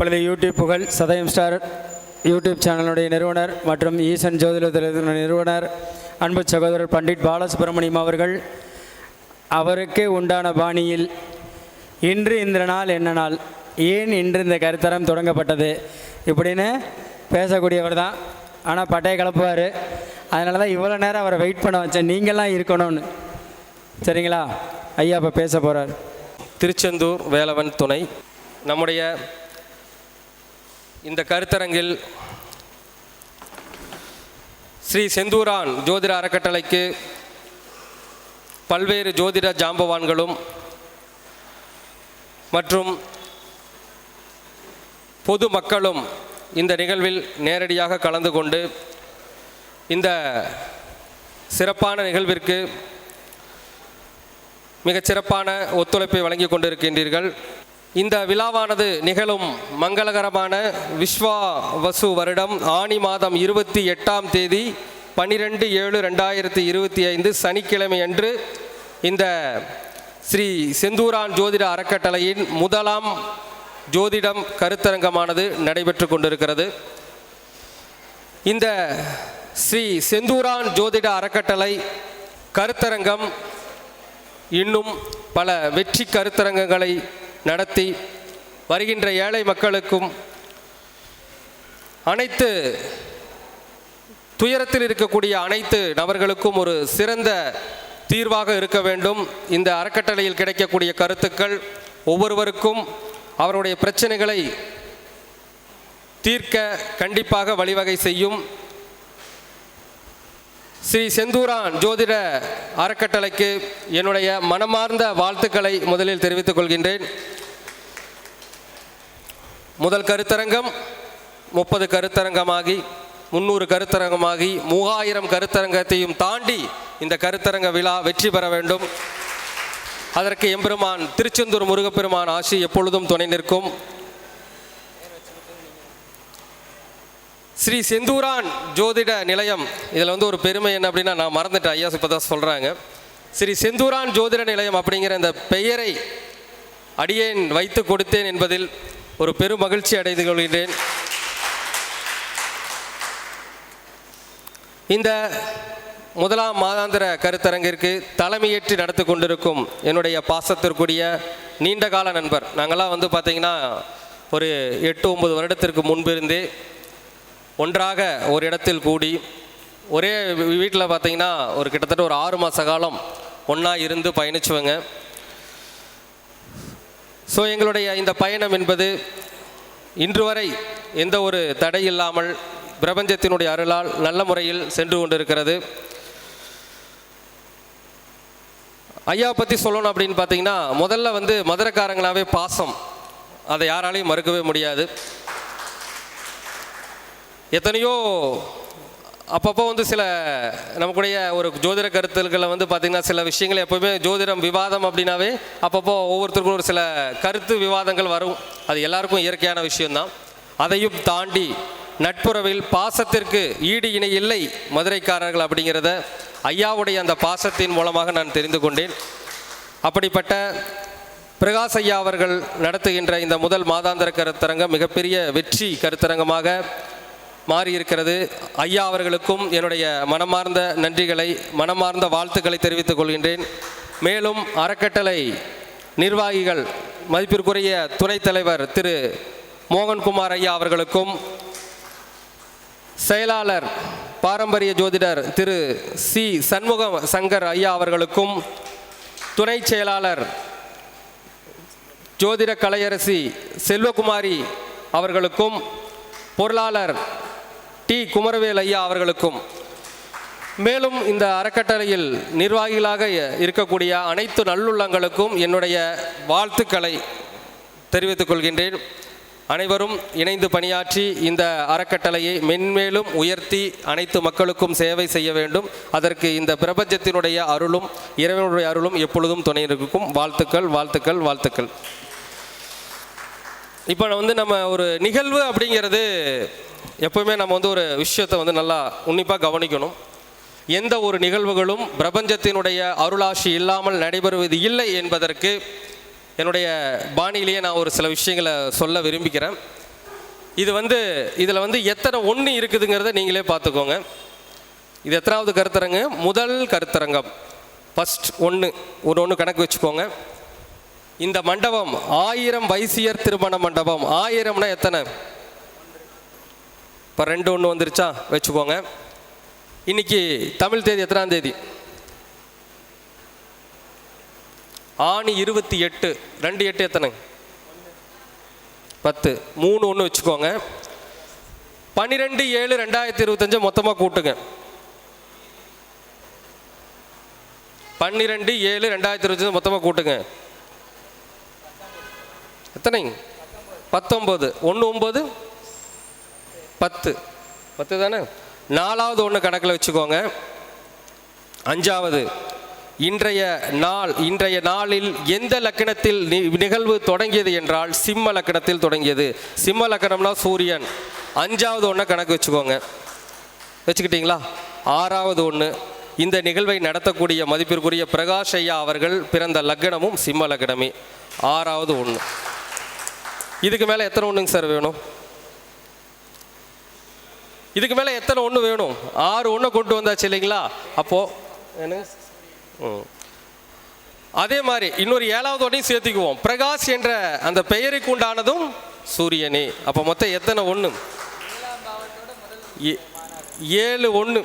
இப்பொழுது யூடியூப் புகழ் சதயம் star YouTube சேனலுடைய நிறுவனர் மற்றும் ஈசன் ஜோதிடத்தின் நிறுவனர் அன்பு சகோதரர் பண்டிட் பாலசுப்ரமணியம் அவர்கள். அவருக்கே உண்டான பாணியில் இன்று இந்த நாள் என்ன நாள்? ஏன் இன்று இந்த கருத்தரம் தொடங்கப்பட்டது? இப்படின்னு பேசக்கூடியவர் தான். ஆனால் பட்டையை கிளப்புவார். அதனால தான் இவ்வளோ நேரம் அவரை வெயிட் பண்ண வச்சேன். நீங்களாம் இருக்கணும்னு. சரிங்களா? ஐயா இப்போ பேச போகிறார் திருச்செந்தூர் வேலவன் துணை. நம்முடைய இந்த கருத்தரங்கில் ஸ்ரீ செந்தூரான் ஜோதிட அறக்கட்டளைக்கு பல்வேறு ஜோதிட ஜாம்பவான்களும் மற்றும் பொது மக்களும் இந்த நிகழ்வில் நேரடியாக கலந்து கொண்டு இந்த சிறப்பான நிகழ்விற்கு மிகச்சிறப்பான ஒத்துழைப்பை வழங்கி கொண்டிருக்கின்றீர்கள். இந்த விழாவானது நிகழும் மங்களகரமான விஸ்வா வசு வருடம் ஆனி மாதம் இருபத்தி எட்டாம் தேதி பன்னிரெண்டு ஏழு ரெண்டாயிரத்தி இருபத்தி ஐந்து சனிக்கிழமை அன்று இந்த ஸ்ரீ செந்தூரான் ஜோதிட அறக்கட்டளையின் முதலாம் ஜோதிடம் கருத்தரங்கமானது நடைபெற்று கொண்டிருக்கிறது. இந்த ஸ்ரீ செந்தூரான் ஜோதிட அறக்கட்டளை கருத்தரங்கம் இன்னும் பல வெற்றி கருத்தரங்கங்களை நடத்தி வருகின்ற ஏழை மக்களுக்கும் அனைத்து துயரத்தில் இருக்கக்கூடிய அனைத்து நபர்களுக்கும் ஒரு சிறந்த தீர்வாக இருக்க வேண்டும். இந்த அறக்கட்டளையில் கிடைக்கக்கூடிய கருத்துக்கள் ஒவ்வொருவருக்கும் அவருடைய பிரச்சனைகளை தீர்க்க கண்டிப்பாக வழிவகை செய்யும். ஸ்ரீ செந்தூரான் ஜோதிட அறக்கட்டளைக்கு என்னுடைய மனமார்ந்த வாழ்த்துக்களை முதலில் தெரிவித்துக் கொள்கின்றேன். முதல் கருத்தரங்கம் முப்பது கருத்தரங்கமாகி முந்நூறு கருத்தரங்கமாகி மூவாயிரம் கருத்தரங்கத்தையும் தாண்டி இந்த கருத்தரங்க விழா வெற்றி பெற வேண்டும். அதற்கு எம்பெருமான் திருச்செந்தூர் முருகப்பெருமான் ஆசி எப்பொழுதும் துணை நிற்கும். ஸ்ரீ செந்தூரான் ஜோதிட நிலையம். இதில் வந்து ஒரு பெருமை என்ன அப்படின்னா நான் மறந்துட்டேன். ஐயா இப்போ தான் சொல்கிறாங்க ஸ்ரீ செந்தூரான் ஜோதிட நிலையம் அப்படிங்கிற இந்த பெயரை அடியேன் வைத்து கொடுத்தேன் என்பதில் ஒரு பெரும் மகிழ்ச்சி அடைந்து கொள்கின்றேன். இந்த முதலாம் மாதாந்திர கருத்தரங்கிற்கு தலைமையேற்று நடத்தி கொண்டிருக்கும் என்னுடைய பாசத்திற்குரிய நீண்டகால நண்பர். நாங்களாம் வந்து பார்த்திங்கன்னா ஒரு எட்டு ஒன்பது வருடத்திற்கு முன்பிருந்தே ஒன்றாக ஒரு இடத்தில் கூடி ஒரே வீட்டில் பார்த்தீங்கன்னா ஒரு கிட்டத்தட்ட ஒரு ஆறு மாத காலம் ஒன்றா இருந்து பயணிச்சுவங்க. ஸோ எங்களுடைய இந்த பயணம் என்பது இன்று வரை எந்த ஒரு தடை இல்லாமல் பிரபஞ்சத்தினுடைய அருளால் நல்ல முறையில் சென்று கொண்டிருக்கிறது. ஐயா பற்றி சொல்லணும் அப்படின்னு பார்த்தீங்கன்னா முதல்ல வந்து மதுரக்காரங்களாவே பாசம். அதை யாராலையும் மறுக்கவே முடியாது. எத்தனையோ அப்பப்போ வந்து சில நமக்குடைய ஒரு ஜோதிட கருத்துக்களை வந்து பார்த்திங்கன்னா சில விஷயங்கள் எப்போவுமே ஜோதிடம் விவாதம் அப்படின்னாவே அப்பப்போ ஒவ்வொருத்தருக்கும் ஒரு சில கருத்து விவாதங்கள் வரும். அது எல்லாருக்கும் இயற்கையான விஷயம்தான். அதையும் தாண்டி நட்புறவில் பாசத்திற்கு ஈடு இணை இல்லை மதுரைக்காரர்கள் அப்படிங்கிறத ஐயாவுடைய அந்த பாசத்தின் மூலமாக நான் தெரிந்து கொண்டேன். அப்படிப்பட்ட பிரகாஷ் ஐயா அவர்கள் நடத்துகின்ற இந்த முதல் மாதாந்திர கருத்தரங்கம் மிகப்பெரிய வெற்றி கருத்தரங்கமாக மாறியிருக்கிறது. ஐயா அவர்களுக்கும் என்னுடைய மனமார்ந்த நன்றிகளை மனமார்ந்த வாழ்த்துக்களை தெரிவித்துக் கொள்கின்றேன். மேலும் அறக்கட்டளை நிர்வாகிகள் மதிப்பிற்குரிய துணைத் தலைவர் திரு. மோகன்குமார் ஐயா அவர்களுக்கும் செயலாளர் பாரம்பரிய ஜோதிடர் திரு. சி. சண்முக சங்கர் ஐயா அவர்களுக்கும் துணை செயலாளர் ஜோதிட கலையரசி செல்வகுமாரி அவர்களுக்கும் பொருளாளர் டி. குமரவேல் ஐயா அவர்களுக்கும் மேலும் இந்த அறக்கட்டளையில் நிர்வாகிகளாக இருக்கக்கூடிய அனைத்து நல்லுள்ளங்களுக்கும் என்னுடைய வாழ்த்துக்களை தெரிவித்துக் கொள்கின்றேன். அனைவரும் இணைந்து பணியாற்றி இந்த அறக்கட்டளையை மென்மேலும் உயர்த்தி அனைத்து மக்களுக்கும் சேவை செய்ய வேண்டும். அதற்கு இந்த பிரபஞ்சத்தினுடைய அருளும் இறைவனுடைய அருளும் எப்பொழுதும் துணை இருக்கும் வாழ்த்துக்கள் வாழ்த்துக்கள் வாழ்த்துக்கள். இப்போ வந்து நம்ம ஒரு நிகழ்வு அப்படிங்கிறது எப்பவுமே நம்ம வந்து ஒரு விஷயத்தை வந்து நல்லா உன்னிப்பாக கவனிக்கணும். எந்த ஒரு நிகழ்வுகளும் பிரபஞ்சத்தினுடைய அருளாசி இல்லாமல் நடைபெறுவது இல்லை என்பதற்கு என்னுடைய பாணியிலேயே நான் ஒரு சில விஷயங்களை சொல்ல விரும்பிக்கிறேன் இது வந்து இதில் வந்து எத்தனை ஒன்று இருக்குதுங்கிறத நீங்களே பார்த்துக்கோங்க. இது எத்தனாவது கருத்தரங்கு? முதல் கருத்தரங்கம். ஃபஸ்ட் ஒன்று ஒரு ஒன்று கணக்கு வச்சுக்கோங்க. இந்த மண்டபம் ஆயிரம் வைசியர் திருமண மண்டபம். ஆயிரம்னா எத்தனை? இப்போ ரெண்டு ஒன்று வந்துருச்சா? வச்சுக்கோங்க. இன்னைக்கு தமிழ் தேதி எத்தனாம் தேதி? ஆணி இருபத்தி எட்டு. ரெண்டு எட்டு எத்தனை? பத்து. மூணு ஒன்று வச்சுக்கோங்க. பன்னிரெண்டு ஏழு ரெண்டாயிரத்தி இருபத்தஞ்சு மொத்தமாக கூட்டுங்க. பன்னிரெண்டு ஏழு ரெண்டாயிரத்தி இருபத்தஞ்சு மொத்தமாக கூட்டுங்க. எத்தனை? பத்தொம்பது ஒன்று ஒம்பது பத்து. பத்து தானே? நாலாவது ஒன்று கணக்கில் வச்சுக்கோங்க. அஞ்சாவது இன்றைய நாள் இன்றைய நாளில் எந்த லக்கணத்தில் நி- நிகழ்வு தொடங்கியது என்றால் சிம்ம லக்கணத்தில் தொடங்கியது. சிம்ம லக்கணம்னா சூரியன். அஞ்சாவது ஒன்றை கணக்கு வச்சுக்கோங்க. வச்சுக்கிட்டீங்களா? ஆறாவது ஒன்று இந்த நிகழ்வை நடத்தக்கூடிய மதிப்பிற்குரிய பிரகாஷ் ஐயா அவர்கள் பிறந்த லக்னமும் சிம்ம லக்னமே ஆறாவது ஒன்று இதுக்கு மேலே எத்தனை ஒன்றுங்க சார் வேணும்? இதுக்கு மேலே எத்தனை ஒன்று வேணும்? ஆறு ஒன்று கொண்டு வந்தாச்சு இல்லைங்களா? அப்போது ம். அதே மாதிரி இன்னொரு ஏழாவது ஒன்றையும் சேர்த்துக்குவோம். பிரகாஷ் என்ற அந்த பெயருக்கு உண்டானதும் சூரியனே. அப்போ மொத்தம் எத்தனை ஒன்று ஏழு ஒன்று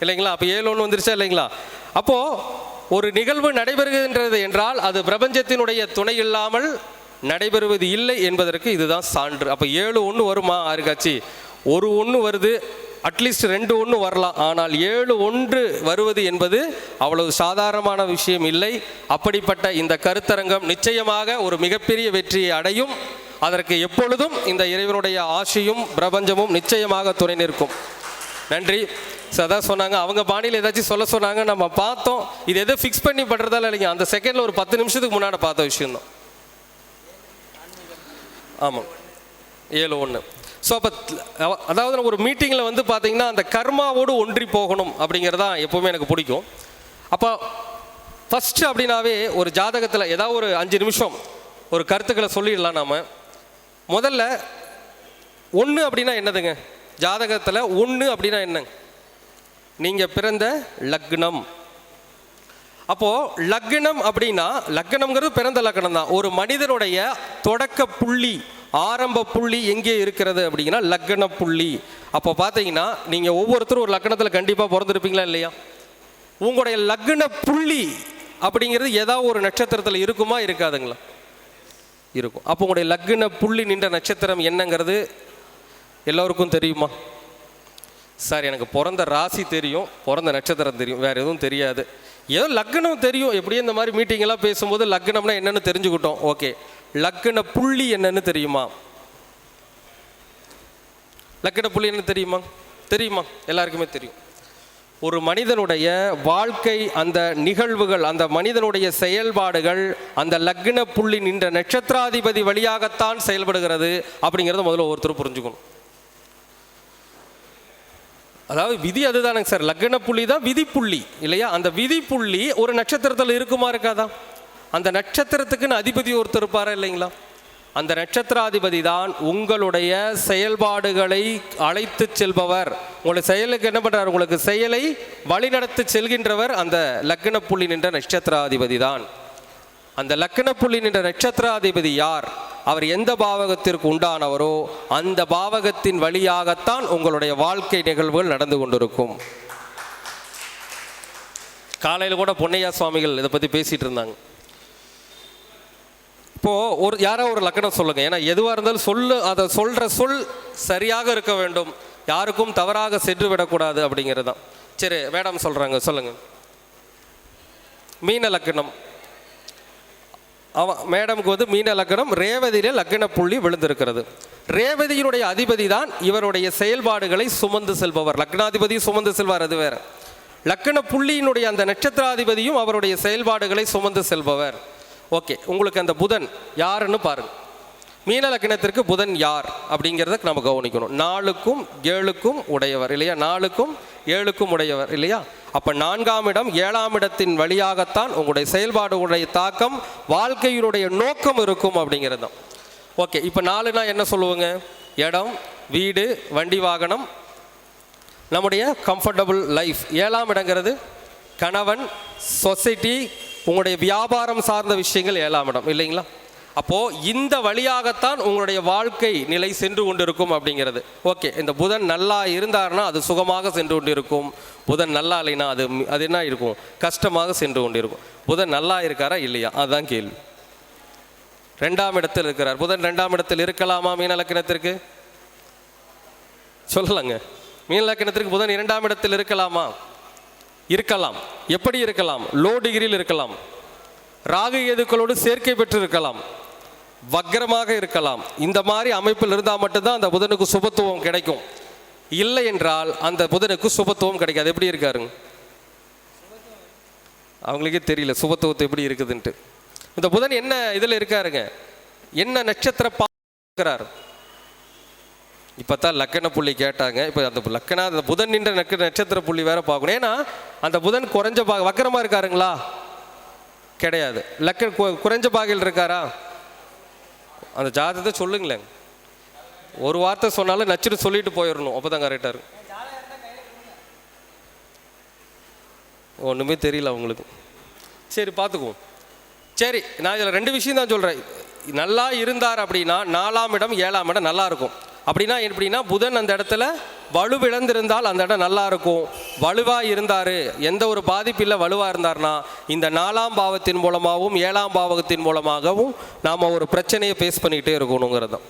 இல்லைங்களா? அப்போ ஏழு ஒன்று வந்துருச்சா இல்லைங்களா? அப்போது ஒரு நிகழ்வு நடைபெறுகின்றது என்றால் அது பிரபஞ்சத்தினுடைய துணை இல்லாமல் நடைபெறுவது இல்லை என்பதற்கு இதுதான் சான்று. அப்போ ஏழு ஒன்று வருமா? ஆறுகாட்சி ஒரு ஒன்று வருது அட்லீஸ்ட் ரெண்டு ஒன்று வரலாம். ஆனால் ஏழு ஒன்று வருவது என்பது அவ்வளவு சாதாரணமான விஷயம் இல்லை. அப்படிப்பட்ட இந்த கருத்தரங்கம் நிச்சயமாக ஒரு மிகப்பெரிய வெற்றியை அடையும். அதற்கு எப்பொழுதும் இந்த இறைவனுடைய ஆசையும் பிரபஞ்சமும் நிச்சயமாக துணை நிற்கும். நன்றி. சதா அதான் சொன்னாங்க. அவங்க பாணியில் ஏதாச்சும் சொல்ல சொன்னாங்க நம்ம பார்த்தோம். இது எதை ஃபிக்ஸ் பண்ணி படுறதால இல்லைங்க. அந்த செகண்டில் ஒரு பத்து நிமிஷத்துக்கு முன்னாடி பார்த்த விஷயம்தான். ஆமாம். ஏழு ஒன்று ஸோ அப்போ அதாவது ஒரு மீட்டிங்கில் வந்து பார்த்தீங்கன்னா அந்த கர்மாவோடு ஒன்றி போகணும் அப்படிங்கிறது தான் எப்போவுமே எனக்கு பிடிக்கும். அப்போ ஃபஸ்ட்டு அப்படின்னாவே ஒரு ஜாதகத்தில் ஏதாவது ஒரு அஞ்சு நிமிஷம் ஒரு கருத்துக்களை சொல்லிடலாம் நாம. முதல்ல ஒன்று அப்படின்னா என்னதுங்க? ஜாதகத்தில் ஒன்று அப்படின்னா என்னங்க நீங்கள் பிறந்த லக்னம். அப்போது லக்னம் அப்படின்னா லக்னம்ங்கிறது பிறந்த லக்னம் தான் ஒரு மனிதனுடைய தொடக்க புள்ளி. ஆரம்ப புள்ளி எங்கே இருக்கிறது அப்படிங்கன்னா லக்ன புள்ளி. அப்போ பார்த்தீங்கன்னா நீங்கள் ஒவ்வொருத்தரும் ஒரு லக்னத்தில் கண்டிப்பாக பிறந்திருப்பீங்களா இல்லையா? உங்களுடைய லக்ன புள்ளி அப்படிங்கிறது ஏதாவது ஒரு நட்சத்திரத்தில் இருக்குமா இருக்காதுங்களா? இருக்கும். அப்போ உங்களுடைய லக்ன புள்ளி நின்ற நட்சத்திரம் என்னங்கிறது எல்லோருக்கும் தெரியுமா? சார் எனக்கு பிறந்த ராசி தெரியும் பிறந்த நட்சத்திரம் தெரியும் வேறு எதுவும் தெரியாது. ஏதோ லக்னம் தெரியும். எப்படியும் இந்த மாதிரி மீட்டிங்கெல்லாம் பேசும்போது லக்னம்னா என்னென்னு தெரிஞ்சுக்கிட்டோம். ஓகே லக்ன புள்ளி என்னன்னு தெரியுமா? லக்ன புள்ளி என்ன தெரியுமா? தெரியுமா? எல்லாருக்குமே தெரியும். ஒரு மனிதனுடைய வாழ்க்கை அந்த நிகழ்வுகள் அந்த மனிதனுடைய செயல்பாடுகள் அந்த லக்ன புள்ளி நின்ற நட்சத்திராதிபதி வழியாகத்தான் செயல்படுகிறது அப்படிங்கிறத முதல்ல ஒருத்தர் புரிஞ்சுக்கணும். அதாவது விதி அதுதானங்க சார். லக்ன புள்ளி தான் விதி புள்ளி இல்லையா? அந்த விதி புள்ளி ஒரு நட்சத்திரத்தில் இருக்குமா இருக்காதா? அந்த நட்சத்திரத்துக்குன்னு அதிபதி ஒருத்தர் இருப்பாரா இல்லைங்களா? அந்த நட்சத்திராதிபதி தான் உங்களுடைய செயல்பாடுகளை அழைத்து செல்பவர். உங்களுடைய செயலுக்கு என்ன பண்றார்? உங்களுக்கு செயலை வழிநடத்தி செல்கின்றவர் அந்த லக்ன புள்ளி நின்ற நட்சத்திராதிபதி தான். அந்த லக்கண புள்ளி நின்ற நட்சத்திராதிபதி யார்? அவர் எந்த பாவகத்திற்கு உண்டானவரோ அந்த பாவகத்தின் வழியாகத்தான் உங்களுடைய வாழ்க்கை நிகழ்வுகள் நடந்து கொண்டிருக்கும். காலையில் கூட பொன்னையா சுவாமிகள் இதை பற்றி பேசிட்டு இருந்தாங்க. இப்போ ஒரு யாரோ ஒரு லக்கணம் சொல்லுங்க. ஏன்னா எதுவாக இருந்தாலும் சொல்லு அதை சொல்ற சொல் சரியாக இருக்க வேண்டும். யாருக்கும் தவறாக சென்று விடக்கூடாது அப்படிங்கிறது தான். சரி மேடம் சொல்றாங்க சொல்லுங்க. மீன லக்கணம். அவன் மேடமுக்கு வந்து மீன லக்கணம் ரேவதியில லக்கண புள்ளி விழுந்திருக்கிறது. ரேவதியினுடைய அதிபதி தான் இவருடைய செயல்பாடுகளை சுமந்து செல்பவர். லக்னாதிபதி சுமந்து செல்வார் அது வேற. லக்கண புள்ளியினுடைய அந்த நட்சத்திராதிபதியும் அவருடைய செயல்பாடுகளை சுமந்து செல்பவர். ஓகே உங்களுக்கு அந்த புதன் யாருன்னு பாருங்க. மீன லக்னத்திற்கு புதன் யார் அப்படிங்கிறத நம்ம கவனிக்கணும். நாலுக்கும் ஏழுக்கும் உடையவர் இல்லையா? நாலுக்கும் ஏழுக்கும் உடையவர் இல்லையா? அப்போ நான்காம் இடம் ஏழாம் இடத்தின் வழியாகத்தான் உங்களுடைய செயல்பாடுகளுடைய தாக்கம் வாழ்க்கையினுடைய நோக்கம் இருக்கும் அப்படிங்கிறது தான். ஓகே இப்போ நாலுனா என்ன சொல்லுவோங்க? இடம் வீடு வண்டி வாகனம். நம்முடைய கம்ஃபர்டபுள் லைஃப் ஏழாம் இடங்கிறது கணவன் சொசைட்டி உங்களுடைய வியாபாரம் சார்ந்த விஷயங்கள் ஏழாம் இடம் இல்லைங்களா? அப்போது இந்த வழியாகத்தான் உங்களுடைய வாழ்க்கை நிலை சென்று கொண்டிருக்கும் அப்படிங்கிறது. ஓகே இந்த புதன் நல்லா இருந்தார்னா அது சுகமாக சென்று கொண்டிருக்கும். புதன் நல்லா இல்லைன்னா அது அது என்ன இருக்கும்? கஷ்டமாக சென்று கொண்டிருக்கும். புதன் நல்லா இருக்காரா இல்லையா? அதுதான் கேள்வி. ரெண்டாம் இடத்தில் இருக்கிறார். புதன் ரெண்டாம் இடத்தில் இருக்கலாமா மீன லக்கணத்திற்கு? சொல்லலாங்க. மீன லக்கணத்திற்கு புதன் இரண்டாம் இடத்தில் இருக்கலாமா? இருக்கலாம். எப்படி இருக்கலாம்? லோ டிகிரியில் இருக்கலாம். ராகு எதுக்களோடு சேர்க்கை பெற்று இருக்கலாம் இருக்கலாம். இந்த மாதிரி அமைப்பில் இருந்தால் மட்டும்தான் அந்த புதனுக்கு சுபத்துவம் கிடைக்கும். இல்லை என்றால் அந்த புதனுக்கு சுபத்துவம் கிடைக்காது. எப்படி இருக்காருங்க? அவங்களுக்கே தெரியல சுபத்துவத்தை எப்படி இருக்குதுன்ட்டு. இந்த புதன் என்ன இதில் இருக்காருங்க? என்ன நட்சத்திர பார்க்கிறார்? இப்போ தான் லக்கண புள்ளி கேட்டாங்க. இப்போ அந்த லக்கணா அந்த புதன் நின்ற நக்க நட்சத்திர புள்ளி வேற பார்க்கணும். ஏன்னா அந்த புதன் குறைஞ்ச பா வக்கரமாக இருக்காருங்களா? கிடையாது. லக்க குறைஞ்ச பாகையில் இருக்காரா? அந்த ஜாதகத்தை சொல்லுங்களேன். ஒரு வார்த்தை சொன்னாலும் நச்சுட்டு சொல்லிட்டு போயிடணும் அப்போ தான் கரெக்டாக இருக்கும். ஒன்றுமே தெரியல அவங்களுக்கு. சரி பார்த்துக்குவோம். சரி நான் இதில் ரெண்டு விஷயம் தான் சொல்கிறேன் நல்லா இருந்தார் அப்படின்னா நாலாம் இடம் ஏழாம் இடம் நல்லா இருக்கும். அப்படின்னா எப்படின்னா புதன் அந்த இடத்துல வலுவிழந்திருந்தால் அந்த இடம் நல்லா இருக்கும். வலுவாக இருந்தார். எந்த ஒரு பாதிப்பு வலுவாக இருந்தார்னா இந்த நாலாம் பாவத்தின் மூலமாகவும் ஏழாம் பாவகத்தின் மூலமாகவும் நாம் ஒரு பிரச்சனையை ஃபேஸ் பண்ணிக்கிட்டே இருக்கணுங்கிறது தான்.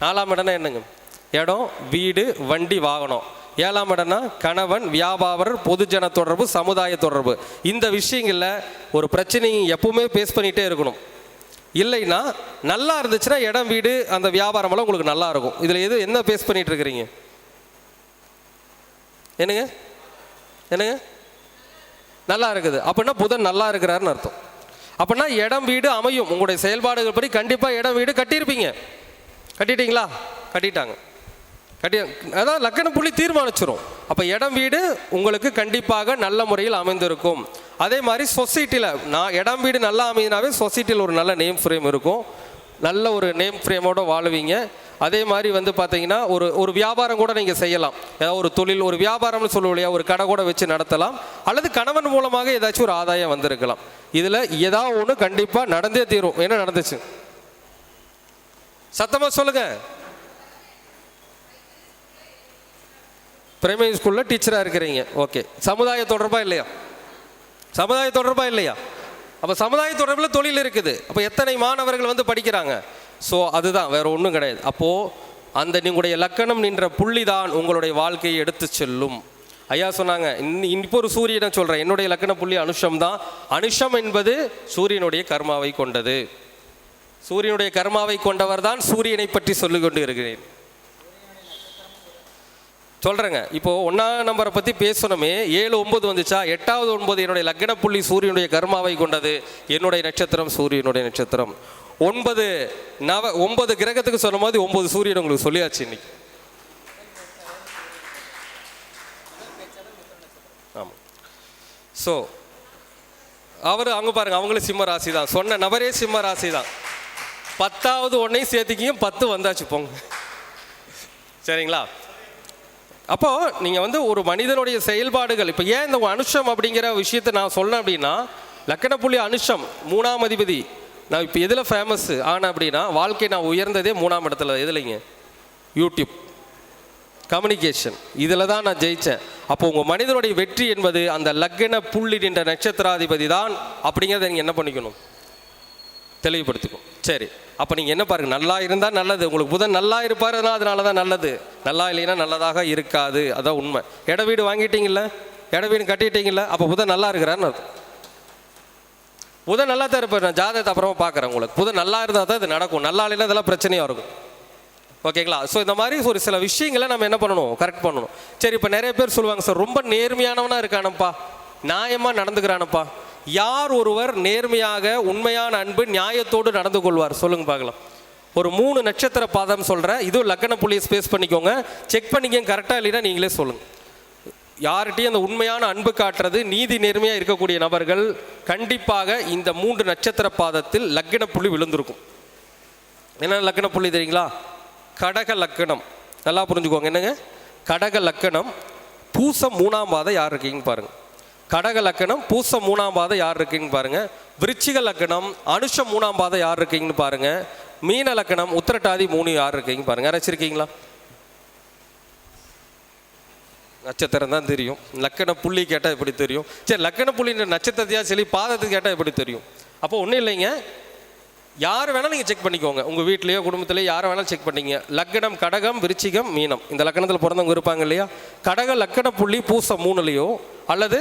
நாலாம் இடம்னா என்னங்க? இடம் வீடு வண்டி வாகனம். ஏழாம் இடம்னா கணவன் வியாபாரர் பொதுஜன தொடர்பு சமுதாய தொடர்பு. இந்த விஷயங்களில் ஒரு பிரச்சனையை எப்பவுமே ஃபேஸ் பண்ணிகிட்டே இருக்கணும். இல்லைன்னா நல்லா இருந்துச்சுன்னா இடம் வீடு அந்த வியாபாரமெல்லாம் உங்களுக்கு நல்லா இருக்கும். இதில் எது என்ன பேஸ் பண்ணிட்டு இருக்கிறீங்க? என்னங்க? என்னங்க? நல்லா இருக்குது. அப்படின்னா புதன் நல்லா இருக்கிறாருன்னு அர்த்தம். அப்படின்னா இடம் வீடு அமையும். உங்களுடைய செயல்பாடுகள் படி கண்டிப்பாக இடம் வீடு கட்டியிருப்பீங்க. கட்டிட்டீங்களா? கட்டிட்டாங்க. கட்டி அதான் லக்கண புள்ளி தீர்மானிச்சிரும். அப்போ இடம் வீடு உங்களுக்கு கண்டிப்பாக நல்ல முறையில் அமைந்திருக்கும். அதே மாதிரி சொசைட்டியில் நான் இடம் வீடு நல்லா அமைதினாவே சொசைட்டியில் ஒரு நல்ல நேம் ஃப்ரேம் இருக்கும். நல்ல ஒரு நேம் ஃப்ரேமோடு வாழுவீங்க. அதே மாதிரி வந்து பார்த்தீங்கன்னா ஒரு ஒரு வியாபாரம் கூட நீங்கள் செய்யலாம். ஏதாவது ஒரு தொழில் ஒரு வியாபாரம்னு சொல்லுவோம் இல்லையா ஒரு கடை கூட வச்சு நடத்தலாம். அல்லது கணவன் மூலமாக ஏதாச்சும் ஒரு ஆதாயம் வந்திருக்கலாம். இதில் ஏதாவது ஒன்று கண்டிப்பாக நடந்தே தீரும். என்ன நடந்துச்சு? சத்தமாக சொல்லுங்கள் பிரைமரி ஸ்கூலில் டீச்சராக இருக்கிறீங்க. ஓகே சமுதாய தொடர்பாக இல்லையா? சமுதாய தொடர்பாக இல்லையா? அப்போ சமுதாய தொடர்பில் தொழில் இருக்குது. அப்போ எத்தனை மாணவர்கள் வந்து படிக்கிறாங்க? ஸோ அதுதான் வேற ஒன்றும் கிடையாது. அப்போது அந்த உங்களுடைய லக்கணம் நின்ற புள்ளி தான் உங்களுடைய வாழ்க்கையை எடுத்து செல்லும். ஐயா சொன்னாங்க இன் இப்போ ஒரு சூரியனை சொல்கிறேன் என்னுடைய லக்கண புள்ளி அனுஷம் தான். அனுஷம் என்பது சூரியனுடைய கர்மாவை கொண்டது. சூரியனுடைய கர்மாவை கொண்டவர் தான் சூரியனை பற்றி சொல்லிக் கொண்டு இருக்கிறேன் சொல்கிறேங்க இப்போ ஒன்றாம் நம்பரை பற்றி பேசணுமே. ஏழு ஒன்பது வந்துச்சா? எட்டாவது ஒன்பது என்னுடைய லக்ன புள்ளி சூரியனுடைய கர்மாவை கொண்டது. என்னுடைய நட்சத்திரம் சூரியனுடைய நட்சத்திரம். ஒன்பது நவ ஒன்பது கிரகத்துக்கு சொல்லும் போது ஒன்பது சூரியன் உங்களுக்கு சொல்லியாச்சு இன்னைக்கு. ஆமாம் ஸோ அவர் அவங்க பாருங்க அவங்களும் சிம்ம ராசி தான். சொன்ன நபரே சிம்ம ராசி தான். பத்தாவது ஒன்றையும் சேர்த்துக்கியும் பத்து வந்தாச்சு போங்க. சரிங்களா? அப்போது நீங்கள் வந்து ஒரு மனிதனுடைய செயல்பாடுகள் இப்போ ஏன் இந்த அனுஷம் அப்படிங்கிற விஷயத்தை நான் சொன்னேன் அப்படின்னா லக்கணப்புள்ளி அனுஷம் மூணாம் அதிபதி. நான் இப்போ எதில் ஃபேமஸ் ஆனேன் அப்படின்னா வாழ்க்கை நான் உயர்ந்ததே மூணாம் இடத்துல எதுலைங்க? யூடியூப் கம்யூனிகேஷன் இதில் தான் நான் ஜெயித்தேன் அப்போ உங்கள் மனிதனுடைய வெற்றி என்பது அந்த லக்கண புள்ளி நின்ற நட்சத்திராதிபதி தான் அப்படிங்கிறத நீங்கள் என்ன பண்ணிக்கணும்? தெளிவுபடுத்திக்கும் சரி அப்போ நீங்கள் என்ன பாருங்க நல்லா இருந்தால் நல்லது. உங்களுக்கு புதன் நல்லா இருப்பாருன்னா அதனால தான் நல்லது. நல்லா இல்லைன்னா நல்லதாக இருக்காது. அதான் உண்மை. இட வீடு வாங்கிட்டீங்கல்ல? இட வீடு கட்டிட்டீங்கல்ல? அப்போ புதன் நல்லா இருக்கிறான்னு புதன் நல்லா தான் இருப்பார். நான் ஜாதகத்தை அப்புறமா பார்க்குறேன் உங்களுக்கு. புதன் நல்லா இருந்தால் தான் இது நடக்கும். நல்லா இல்லைன்னா இதெல்லாம் பிரச்சனையாக இருக்கும். ஓகேங்களா? ஸோ இந்த மாதிரி ஒரு சில விஷயங்களை நம்ம என்ன பண்ணணும்? கரெக்ட் பண்ணணும். சரி இப்போ நிறைய பேர் சொல்லுவாங்க சார் ரொம்ப நேர்மையானவனாக இருக்கானப்பா. நியாயமாக நடந்துக்கிறானப்பா. யார் ஒருவர் நேர்மையாக உண்மையான அன்பு நியாயத்தோடு நடந்து கொள்வார்? சொல்லுங்க பார்க்கலாம். ஒரு மூணு நட்சத்திர பாதம் சொல்கிறேன் இதுவும் லக்கண புள்ளியை ஸ்பேஸ் பண்ணிக்கோங்க. செக் பண்ணிக்கங்க கரெக்டாக இல்லைன்னா நீங்களே சொல்லுங்கள் யார்கிட்டையும் அந்த உண்மையான அன்பு காட்டுறது நீதி நேர்மையாக இருக்கக்கூடிய நபர்கள் கண்டிப்பாக இந்த மூன்று நட்சத்திர பாதத்தில் லக்கின புள்ளி விழுந்திருக்கும். என்ன லக்கின புள்ளி தெரியுங்களா? கடக லக்கணம். நல்லா புரிஞ்சுக்கோங்க என்னங்க? கடக லக்கணம். பூசம் மூணாம் பாதம் யார் இருக்கீங்கன்னு பாருங்கள் கடக லக்கணம் பூசம் மூணாம் பாதை யார் இருக்கீங்கன்னு பாருங்கள் விருச்சிக லக்கணம் அனுஷம் மூணாம் பாதை யார் இருக்கீங்கன்னு பாருங்கள் மீன லக்கணம் உத்திரட்டாதி மூணு யார் இருக்கீங்க பாருங்க. யாராச்சும் இருக்கீங்களா நட்சத்திரம் தான் தெரியும். லக்கண புள்ளி கேட்டால் எப்படி தெரியும்? சரி லக்கண புள்ளின்ற நட்சத்திரத்தையா சொல்லி பாதத்துக்கு கேட்டால் எப்படி தெரியும்? அப்போ ஒன்றும் இல்லைங்க. யார் வேணாலும் நீங்கள் செக் பண்ணிக்கோங்க. உங்கள் வீட்லேயோ குடும்பத்திலேயோ யாரை வேணாலும் செக் பண்ணிங்க. லக்கணம் கடகம் விருச்சிகம் மீனம். இந்த லக்கணத்தில் பிறந்தவங்க இருப்பாங்க இல்லையா? கடக லக்கண புள்ளி பூசம் மூணுலேயோ அல்லது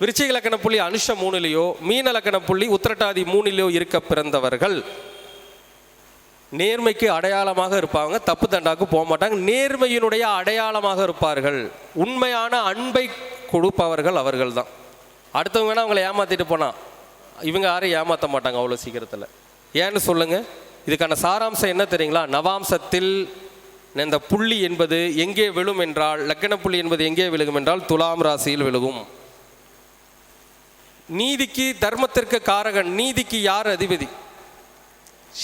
விருச்சிக லக்கண புள்ளி அனுஷம் மூணுலேயோ மீன லக்கண புள்ளி உத்திரட்டாதி மூணுலேயோ இருக்க பிறந்தவர்கள். நேர்மைக்கு அடையாளமாக இருப்பாங்க தப்பு தண்டாக்கு போக மாட்டாங்க நேர்மையினுடைய அடையாளமாக இருப்பார்கள். உண்மையான அன்பை கொடுப்பவர்கள் அவர்கள் தான் அடுத்தவங்க வேணால் அவங்களை ஏமாற்றிட்டு போனால் இவங்க யாரும் ஏமாற்ற மாட்டாங்க அவ்வளோ சீக்கிரத்தில். ஏன்னு சொல்லுங்கள் இதுக்கான சாராம்சம் என்ன தெரியுங்களா? நவாம்சத்தில் இந்த புள்ளி என்பது எங்கே விழும் என்றால் லக்கண புள்ளி என்பது எங்கே விழுகும் என்றால் துலாம் ராசியில் விழுகும். நீதிக்கு தர்மத்திற்கு காரகன் நீதிக்கு யார் அதிபதி?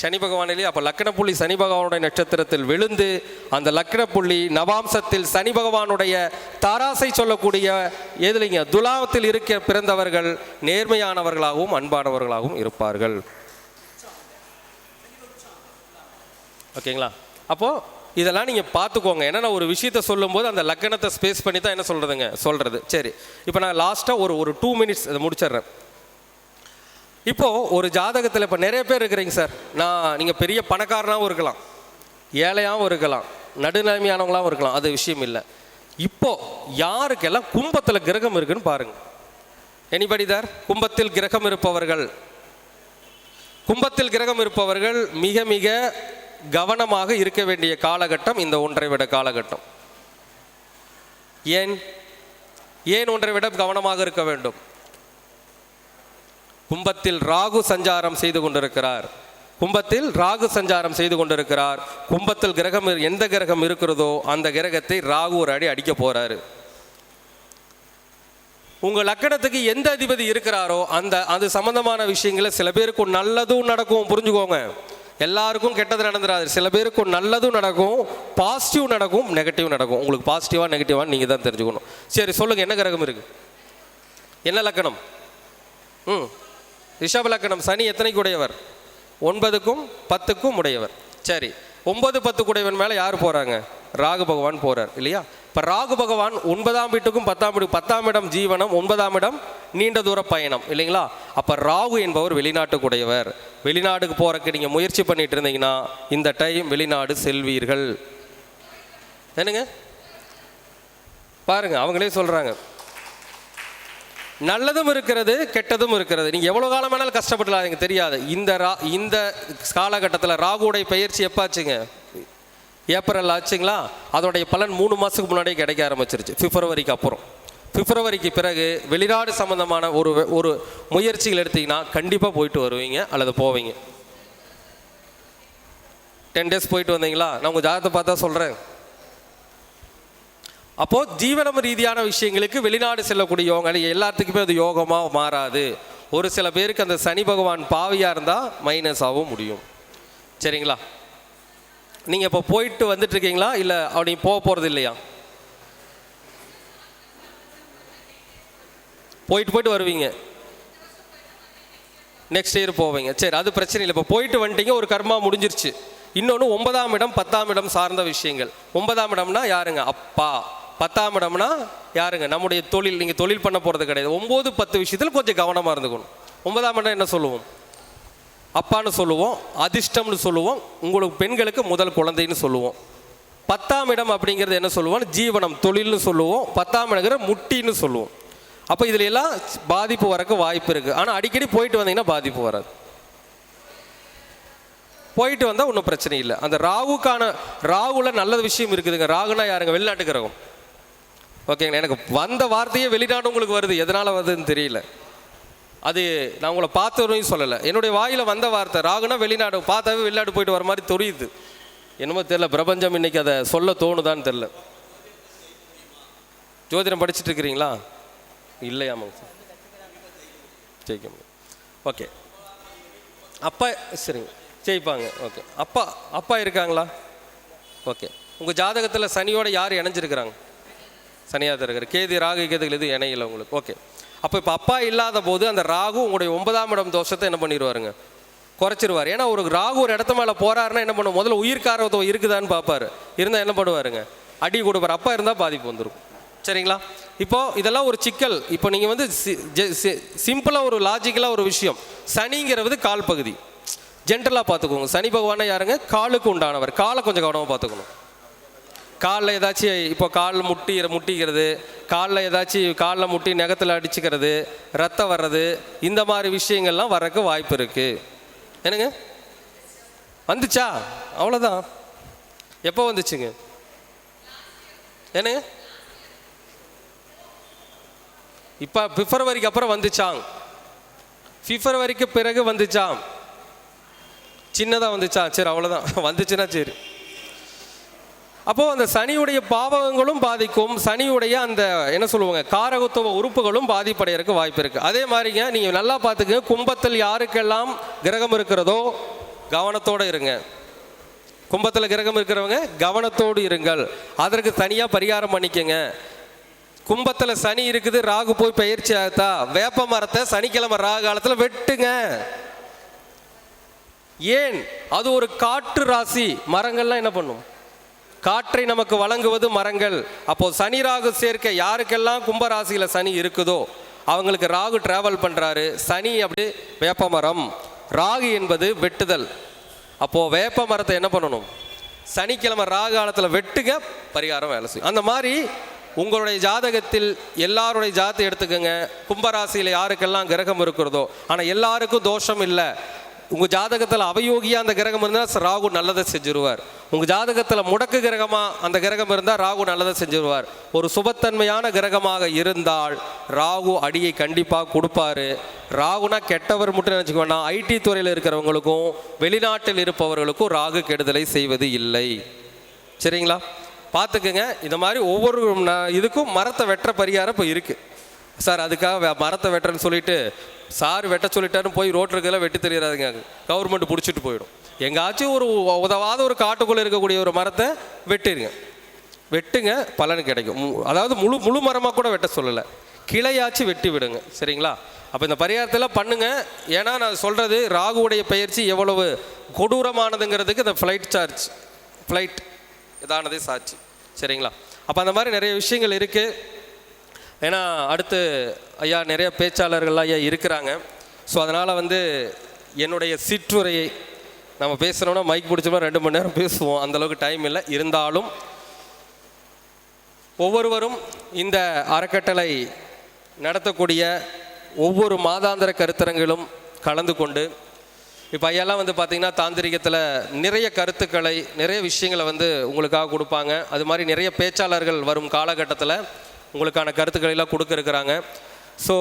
சனி பகவானிலே அப்போ லக்கணப்புள்ளி சனி பகவானுடைய நட்சத்திரத்தில் விழுந்து அந்த லக்கணப்புள்ளி நவாம்சத்தில் சனி பகவானுடைய தாராசை சொல்லக்கூடிய எதுலைங்க? துலாவத்தில் இருக்க பிறந்தவர்கள் நேர்மையானவர்களாகவும் அன்பானவர்களாகவும் இருப்பார்கள். ஓகேங்களா? அப்போது இதெல்லாம் நீங்கள் பார்த்துக்கோங்க. ஏன்னா நான் ஒரு விஷயத்த சொல்லும்போது அந்த லக்கணத்தை ஸ்பேஸ் பண்ணி தான் என்ன சொல்கிறதுங்க சொல்கிறது சரி. இப்போ நான் லாஸ்ட்டாக ஒரு ஒரு டூ மினிட்ஸ் அதை முடிச்சிடுறேன். இப்போது ஒரு ஜாதகத்தில் இப்போ நிறைய பேர் இருக்கிறீங்க சார் நான் நீங்கள் பெரிய பணக்காரனாகவும் இருக்கலாம். ஏழையாகவும் இருக்கலாம். நடுநிலைமையானவங்களாகவும் இருக்கலாம். அது விஷயம் இல்லை. இப்போ யாருக்கெல்லாம் கும்பத்தில் கிரகம் இருக்குன்னு பாருங்கள் எனிபடி தார் கும்பத்தில் கிரகம் இருப்பவர்கள். கும்பத்தில் கிரகம் இருப்பவர்கள் மிக மிக கவனமாக இருக்க வேண்டிய காலகட்டம் இந்த ஒன்றை விட காலகட்டம். ஏன்? ஏன் ஒன்றை விட கவனமாக இருக்க வேண்டும்? கும்பத்தில் ராகு சஞ்சாரம் செய்து கொண்டிருக்கிறார். கும்பத்தில் ராகு சஞ்சாரம் செய்து கொண்டிருக்கிறார். கும்பத்தில் கிரகம் எந்த கிரகம் இருக்கிறதோ அந்த கிரகத்தை ராகு ஒரு அடி அடிக்க போறாரு. உங்கள் லக்கணத்துக்கு எந்த அதிபதி இருக்கிறாரோ அந்த அது சம்பந்தமான விஷயங்களை சில பேருக்கு நல்லதும் நடக்கும் புரிஞ்சுக்கோங்க. எல்லாருக்கும் கெட்டது நடந்துடாது சில பேருக்கு நல்லதும் நடக்கும் பாசிட்டிவ் நடக்கும் நெகட்டிவ் நடக்கும். உங்களுக்கு பாசிட்டிவாக நெகட்டிவாக நீங்கள் தான் தெரிஞ்சுக்கணும். சரி சொல்லுங்கள் என்ன கிரகம் இருக்குது என்ன லக்கணம்? ம். ரிஷப லக்கணம் சனி எத்தனைக்கு உடையவர் ஒன்பதுக்கும் பத்துக்கும் உடையவர். சரி ஒன்பது பத்து உடையவன் மேலே யார் போகிறாங்க ராகு பகவான் போகிறார் இல்லையா? இப்போ ராகு பகவான் ஒன்பதாம் வீட்டுக்கும் பத்தாம் வீடு பத்தாம் இடம் ஜீவனம் ஒன்பதாம் இடம் நீண்ட தூர பயணம் இல்லைங்களா? அப்போ ராகு என்பவர் வெளிநாட்டுக்குடையவர். வெளிநாடுக்கு வெளிநாட்டுக்கு போகிறக்கு நீங்கள் முயற்சி பண்ணிட்டு இருந்தீங்கன்னா இந்த டைம் வெளிநாடு செல்வீர்கள். என்னங்க? பாருங்க அவங்களே சொல்கிறாங்க நல்லதும் இருக்கிறது கெட்டதும் இருக்கிறது. நீங்கள் எவ்வளோ காலம் வேணாலும் கஷ்டப்படலாம் எனக்கு தெரியாது. இந்த ரா இந்த காலகட்டத்தில் ராகுடைய பயிற்சி எப்பாச்சுங்க? ஏப்ரல் ஆச்சுங்களா? அதோடைய பலன் மூணு மாதத்துக்கு முன்னாடியே கிடைக்க ஆரம்பிச்சிருச்சு. பிப்ரவரிக்கு அப்புறம். பிப்ரவரிக்கு பிறகு வெளிநாடு சம்மந்தமான ஒரு ஒரு முயற்சிகள் எடுத்தீங்கன்னா கண்டிப்பாக போயிட்டு வருவீங்க அல்லது போவீங்க. டென் டேஸ் போயிட்டு வந்தீங்களா? நான் உங்கள் ஜாதகத்தை பார்த்தா சொல்கிறேன் அப்போது ஜீவனம் ரீதியான விஷயங்களுக்கு வெளிநாடு செல்லக்கூடியவங்க எல்லாத்துக்குமே அது யோகமாக மாறாது. ஒரு சில பேருக்கு அந்த சனி பகவான் பாவியாக இருந்தால் மைனஸாகவும் முடியும். சரிங்களா? நீங்கள் இப்போ போயிட்டு வந்துட்டு இருக்கீங்களா இல்லை அப்படி போக போகிறது இல்லையா? போயிட்டு போயிட்டு வருவீங்க. நெக்ஸ்ட் இயர் போவீங்க. சரி அது பிரச்சனை இல்லை. இப்போ போயிட்டு வந்துட்டீங்க ஒரு கர்மா முடிஞ்சிருச்சு. இன்னொன்று ஒன்பதாம் இடம் பத்தாம் இடம் சார்ந்த விஷயங்கள். ஒன்பதாம் இடம்னா யாருங்க? அப்பா. பத்தாம் இடம்னா யாருங்க? நம்முடைய தொழில் நீங்கள் தொழில் பண்ண போகிறது கிடையாது. ஒம்பது பத்து விஷயத்தில் கொஞ்சம் கவனமாக இருந்துக்கணும். ஒன்பதாம் இடம் என்ன சொல்லுவோம்? அப்பான்னு சொல்லுவோம் அதிர்ஷ்டம்னு சொல்லுவோம் உங்களுக்கு பெண்களுக்கு முதல் குழந்தைன்னு சொல்லுவோம். பத்தாம் இடம் அப்படிங்கிறது என்ன சொல்லுவோம் ஜீவனம் தொழில்னு சொல்லுவோம் பத்தாம் இடங்கிற முட்டின்னு சொல்லுவோம். அப்போ இதில் எல்லாம் பாதிப்பு வரக்கு வாய்ப்பு இருக்குது ஆனால் அடிக்கடி போயிட்டு வந்தீங்கன்னா பாதிப்பு வராது. போயிட்டு வந்தால் ஒன்றும் பிரச்சனை இல்லை. அந்த ராகுக்கான ராகுல நல்ல விஷயம் இருக்குதுங்க. ராகுனா யாருங்க? வெளிநாட்டுக்கு கிரகம் ஓகேங்களா? எனக்கு வந்த வார்த்தையே வெளிநாடு உங்களுக்கு வருது. எதனால் வருதுன்னு தெரியல. அது நான் உங்களை பார்த்தவரையும் சொல்லலை. என்னுடைய வாயில் வந்த வார்த்தை ராகுனா வெளிநாடு பார்த்தாவே வெளிநாடு போயிட்டு வர மாதிரி தெரியுது. என்னமோ தெரியல பிரபஞ்சம் இன்னைக்கு அதை சொல்ல தோணுதான்னு தெரில ஜோதிடம் படிச்சுட்டு இருக்கிறீங்களா? இல்லையாமாங்க சார் ஜெயிக்க முடியும் ஓகே. அப்பா சரிங்க. ஜெயிப்பாங்க ஓகே. அப்பா அப்பா இருக்காங்களா? ஓகே. உங்கள் ஜாதகத்தில் சனியோட யார் இணைஞ்சிருக்கிறாங்க? சனியாக தான் இருக்கிற கேதி ராகு கேதுகள் எதுவும் இணையில உங்களுக்கு. ஓகே. அப்போ இப்போ அப்பா இல்லாத போது அந்த ராகு உங்களுடைய ஒன்பதாம் இடம் தோஷத்தை என்ன பண்ணிடுவாருங்க? குறைச்சிருவார். ஏன்னா ஒரு ராகு ஒரு இடத்து மேலே போறாருன்னா என்ன பண்ணும்? முதல்ல உயிர்காரத்துவம் இருக்குதான்னு பார்ப்பாரு. இருந்தால் என்ன பண்ணுவாருங்க? அடி கொடுப்பார். அப்பா இருந்தால் பாதிப்பு வந்துடும் சரிங்களா? இப்போ இதெல்லாம் ஒரு சிக்கல். இப்போ நீங்கள் வந்து சிம்பிளாக ஒரு லாஜிக்கலாக ஒரு விஷயம். சனிங்கிறது கால் பகுதி. ஜென்ரலாக பார்த்துக்கோங்க. சனி பகவானை யாருங்க? காலுக்கு உண்டானவர். காலை கொஞ்சம் கவனமாக பார்த்துக்கணும். காலில் ஏதாச்சும் இப்போ கால் முட்டி முட்டிக்கிறது காலில் ஏதாச்சும் காலில் முட்டி நெகத்தில் அடிச்சுக்கிறது ரத்தம் வர்றது இந்த மாதிரி விஷயங்கள்லாம் வரக்கு வாய்ப்பு இருக்குது என்னங்க? வந்துச்சா? அவ்வளோதான் எப்போ வந்துச்சுங்க? என்னங்க? இப்போ பிப்ரவரிக்கு அப்புறம் வந்துச்சாம். பிப்ரவரிக்கு பிறகு வந்துச்சாம். சின்னதாக வந்துச்சா சரி அவ்வளோதான் வந்துச்சுன்னா சரி. அப்போ அந்த சனியுடைய பாவகங்களும் பாதிக்கும். சனியுடைய அந்த என்ன சொல்லுவாங்க காரகத்துவ உறுப்புகளும் பாதிப்படைகிறதுக்கு வாய்ப்பு இருக்கு. அதே மாதிரிங்க நீங்க நல்லா பார்த்துக்க கும்பத்தில் யாருக்கெல்லாம் கிரகம் இருக்கிறதோ கவனத்தோடு இருங்க. கும்பத்தில் கிரகம் இருக்கிறவங்க கவனத்தோடு இருங்கள். அதற்கு தனியாக பரிகாரம் பண்ணிக்கங்க. கும்பத்தில் சனி இருக்குது ராகு போய் பயிற்சி ஆகுதா வேப்ப மரத்தை சனிக்கிழமை ராகு காலத்தில் வெட்டுங்க. ஏன்? அது ஒரு காற்று ராசி. மரங்கள்லாம் என்ன பண்ணும்? காற்றை நமக்கு வழங்குவது மரங்கள். அப்போ சனி ராகு சேர்க்கை யாருக்கெல்லாம் கும்பராசியில் சனி இருக்குதோ அவங்களுக்கு ராகு டிராவல் பண்ணுறாரு சனி அப்படி வேப்ப மரம். ராகு என்பது வெட்டுதல். அப்போது வேப்ப மரத்தை என்ன பண்ணணும்? சனிக்கிழமை ராகு காலத்தில் வெட்டுங்க பரிகாரம் வேலை செய்யும். அந்த மாதிரி உங்களுடைய ஜாதகத்தில் எல்லாருடைய ஜாதத்தை எடுத்துக்கோங்க. கும்பராசியில் யாருக்கெல்லாம் கிரகம் இருக்கிறதோ ஆனால் எல்லாருக்கும் தோஷம் இல்லை உங்கள் ஜாதகத்தில் அவயோகியாக அந்த கிரகம் இருந்தால் ராகு நல்லதை செஞ்சிருவார். உங்கள் ஜாதகத்தில் முடக்கு கிரகமாக அந்த கிரகம் இருந்தால் ராகு நல்லதை செஞ்சிருவார். ஒரு சுபத்தன்மையான கிரகமாக இருந்தால் ராகு அடியை கண்டிப்பாக கொடுப்பாரு. ராகுனா கெட்டவர் மட்டும் நினச்சிக்க வேண்டாம் ஐடி துறையில் இருக்கிறவங்களுக்கும் வெளிநாட்டில் இருப்பவர்களுக்கும் ராகு கெடுதலை செய்வது இல்லை. சரிங்களா? பார்த்துக்குங்க. இந்த மாதிரி ஒவ்வொரு ந- இதுக்கும் மரத்தை வெட்டுற பரிகாரம் இப்போ இருக்குது சார் அதுக்காக மரத்தை வெட்டுறேன்னு சொல்லிட்டு சார் வெட்ட சொல்லிட்டாருன்னு போய் ரோட்டில் வெட்டி தெரியாதுங்க கவர்மெண்ட் பிடிச்சிட்டு போயிடும். எங்காச்சும் ஒரு உதவாத ஒரு காட்டுக்குள்ளே இருக்கக்கூடிய ஒரு மரத்தை வெட்டிடுங்க வெட்டுங்க பலன் கிடைக்கும். மு- அதாவது முழு முழு மரமாக கூட வெட்ட சொல்லலை. கிளையாச்சும் வெட்டி விடுங்க. சரிங்களா? அப்போ இந்த பரிகாரத்தெல்லாம் பண்ணுங்க. ஏன்னா நான் சொல்கிறது ராகுவுடைய பயிற்சி எவ்வளவு கொடூரமானதுங்கிறதுக்கு இந்த ஃப்ளைட் சார்ஜ் ஃப்ளைட் இதானதே சாட்சி. சரிங்களா? அப்போ அந்த மாதிரி நிறைய விஷயங்கள் இருக்குது ஏன்னா அடுத்து ஐயா நிறைய பேச்சாளர்கள்லாம் ஐயா இருக்கிறாங்க. ஸோ அதனால் வந்து என்னுடைய சிற்றுரையை நம்ம பேசுகிறோம்னா மைக் பிடிச்சோம்னா ரெண்டு மணி நேரம் பேசுவோம். அந்தளவுக்கு டைம் இல்லை. இருந்தாலும் ஒவ்வொருவரும் இந்த அறக்கட்டளை நடத்தக்கூடிய ஒவ்வொரு மாதாந்திர கருத்தரங்களும் கலந்து கொண்டு இப்போ ஐயெல்லாம் வந்து பார்த்திங்கன்னா தாந்திரிகத்தில் நிறைய கருத்துக்களை நிறைய விஷயங்களை வந்து உங்களுக்காக கொடுப்பாங்க. அது மாதிரி நிறைய பேச்சாளர்கள் வரும் காலகட்டத்தில் உங்களுக்கான கருத்துக்களை எல்லாம் கொடுக்க இருக்கிறாங்க. ஸோ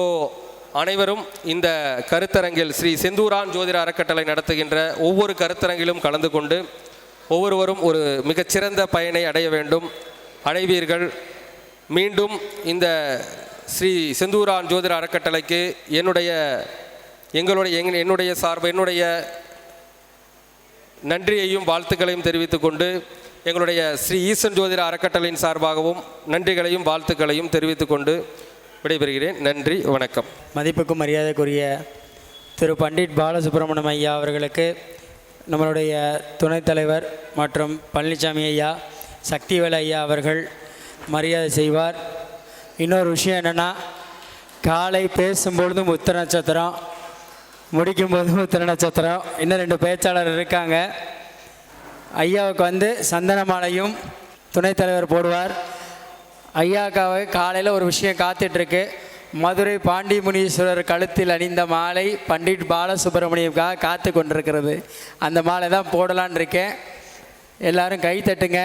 அனைவரும் இந்த கருத்தரங்கில் ஸ்ரீ செந்தூரான் ஜோதிட அறக்கட்டளை நடத்துகின்ற ஒவ்வொரு கருத்தரங்கிலும் கலந்து கொண்டு ஒவ்வொருவரும் ஒரு மிகச்சிறந்த பயனை அடைய வேண்டும். அடைவீர்கள். மீண்டும் இந்த ஸ்ரீ செந்தூரான் ஜோதிட அறக்கட்டளைக்கு என்னுடைய எங்களுடைய எங் என்னுடைய சார்பு என்னுடைய நன்றியையும் வாழ்த்துக்களையும் தெரிவித்துக்கொண்டு எங்களுடைய ஸ்ரீ ஈசன் ஜோதிட அறக்கட்டளையின் சார்பாகவும் நன்றிகளையும் வாழ்த்துக்களையும் தெரிவித்துக் கொண்டு விடைபெறுகிறேன். நன்றி வணக்கம். மதிப்புக்கும் மரியாதைக்குரிய திரு பண்டிட் பாலசுப்ரமணியம் ஐயா அவர்களுக்கு நம்மளுடைய துணைத் தலைவர் மற்றும் பழனிசாமி ஐயா சக்திவேல ஐயா அவர்கள் மரியாதை செய்வார். இன்னொரு விஷயம் என்னென்னா காலை பேசும்பொழுதும் உத்தர நட்சத்திரம் முடிக்கும்போதும் உத்தர நட்சத்திரம் இன்னும் ரெண்டு பேச்சாளர் இருக்காங்க. ஐயாவுக்கு வந்து சந்தன மாலையும் துணைத் தலைவர் போடுவார். ஐயாக்காவை காலையில் ஒரு விஷயம் காத்துட்ருக்கு. மதுரை பாண்டி முனீஸ்வரர் கழுத்தில் அணிந்த மாலை பண்டிட் பாலசுப்ரமணியம்காக காத்து கொண்டிருக்கிறது அந்த மாலை தான் போடலான்னு இருக்கேன் எல்லாரும் கை தட்டுங்க.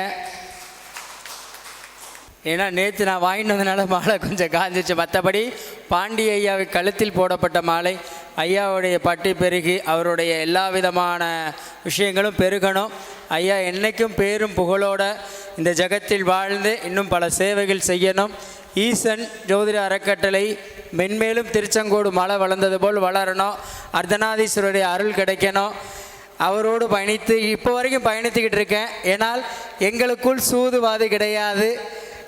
ஏன்னா நேற்று நான் வாங்கிட்டு வந்தனால மாலை கொஞ்சம் காஞ்சிச்சு. மற்றபடி பாண்டி ஐயாவை கழுத்தில் போடப்பட்ட மாலை ஐயாவுடைய பட்டி பெருகி அவருடைய எல்லா விதமான விஷயங்களும் பெருகணும். ஐயா என்றைக்கும் பேரும் புகழோட இந்த ஜகத்தில் வாழ்ந்து இன்னும் பல சேவைகள் செய்யணும். ஈசன் ஜோதிட அறக்கட்டளை மென்மேலும் திருச்செங்கோடு மலை வளர்ந்தது போல் வளரணும். அர்த்தநாதீஸ்வரருடைய அருள் கிடைக்கணும். அவரோடு பயணித்து இப்போ வரைக்கும் பயணித்துக்கிட்டு இருக்கேன். ஏனால் எங்களுக்குள் சூதுவாது கிடையாது.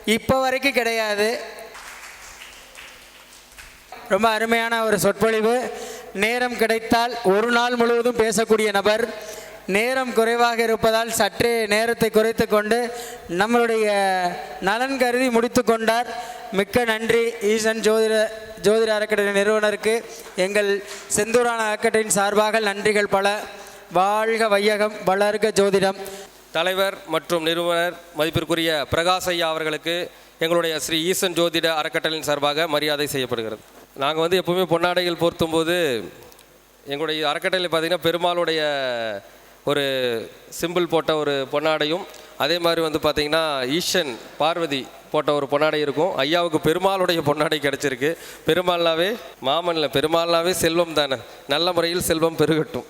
இப்போ வரைக்கும் கிடையாது. ரொம்ப அருமையான ஒரு சொற்பொழிவு. நேரம் கிடைத்தால் ஒரு நாள் முழுவதும் பேசக்கூடிய நபர் நேரம் குறைவாக இருப்பதால் சற்றே நேரத்தை குறைத்து கொண்டு நம்மளுடைய நலன் கருதி முடித்து கொண்டார். மிக்க நன்றி ஈசன் ஜோதிட ஜோதிட அறக்கட்டளை நிறுவனருக்கு. எங்கள் செந்தூரான அறக்கட்டளையின் சார்பாக நன்றிகள் பல. வாழ்க வையகம் வளர்க ஜோதிடம். தலைவர் மற்றும் நிறுவனர் மதிப்பிற்குரிய பிரகாஷ் ஐயா அவர்களுக்கு எங்களுடைய ஸ்ரீ ஈசன் ஜோதிட அறக்கட்டளையின் சார்பாக மரியாதை செய்யப்படுகிறது. நாங்கள் வந்து எப்பவுமே பொன்னாடைகள் போர்த்தும்போது எங்களுடைய அறக்கட்டளை பார்த்தீங்கன்னா பெருமாளுடைய ஒரு சிம்பிள் போட்ட ஒரு பொன்னாடையும் அதே மாதிரி வந்து பார்த்திங்கன்னா ஈஷன் பார்வதி போட்ட ஒரு பொன்னாடை இருக்கும். ஐயாவுக்கு பெருமாளுடைய பொன்னாடை கிடச்சிருக்கு. பெருமாள்னாவே மாமனில் பெருமாள்னாவே செல்வம் தானே. நல்ல முறையில் செல்வம் பெருகட்டும்.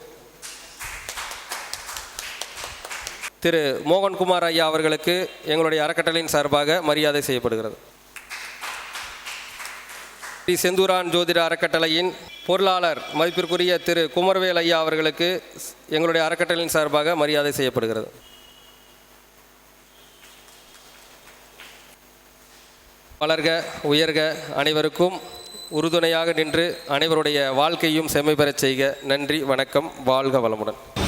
திரு மோகன்குமார் ஐயா அவர்களுக்கு எங்களுடைய அறக்கட்டளையின் சார்பாக மரியாதை செய்யப்படுகிறது. ஸ்ரீ செந்தூரான் ஜோதிட அறக்கட்டளையின் பொருளாளர் மதிப்பிற்குரிய திரு குமரவேல் ஐயா அவர்களுக்கு எங்களுடைய அறக்கட்டளையின் சார்பாக மரியாதை செய்யப்படுகிறது. வளர்க உயர்க அனைவருக்கும் உறுதுணையாக நின்று அனைவருடைய வாழ்க்கையும் செம்மை பெறச் செய்க. நன்றி வணக்கம் வாழ்க வளமுடன்.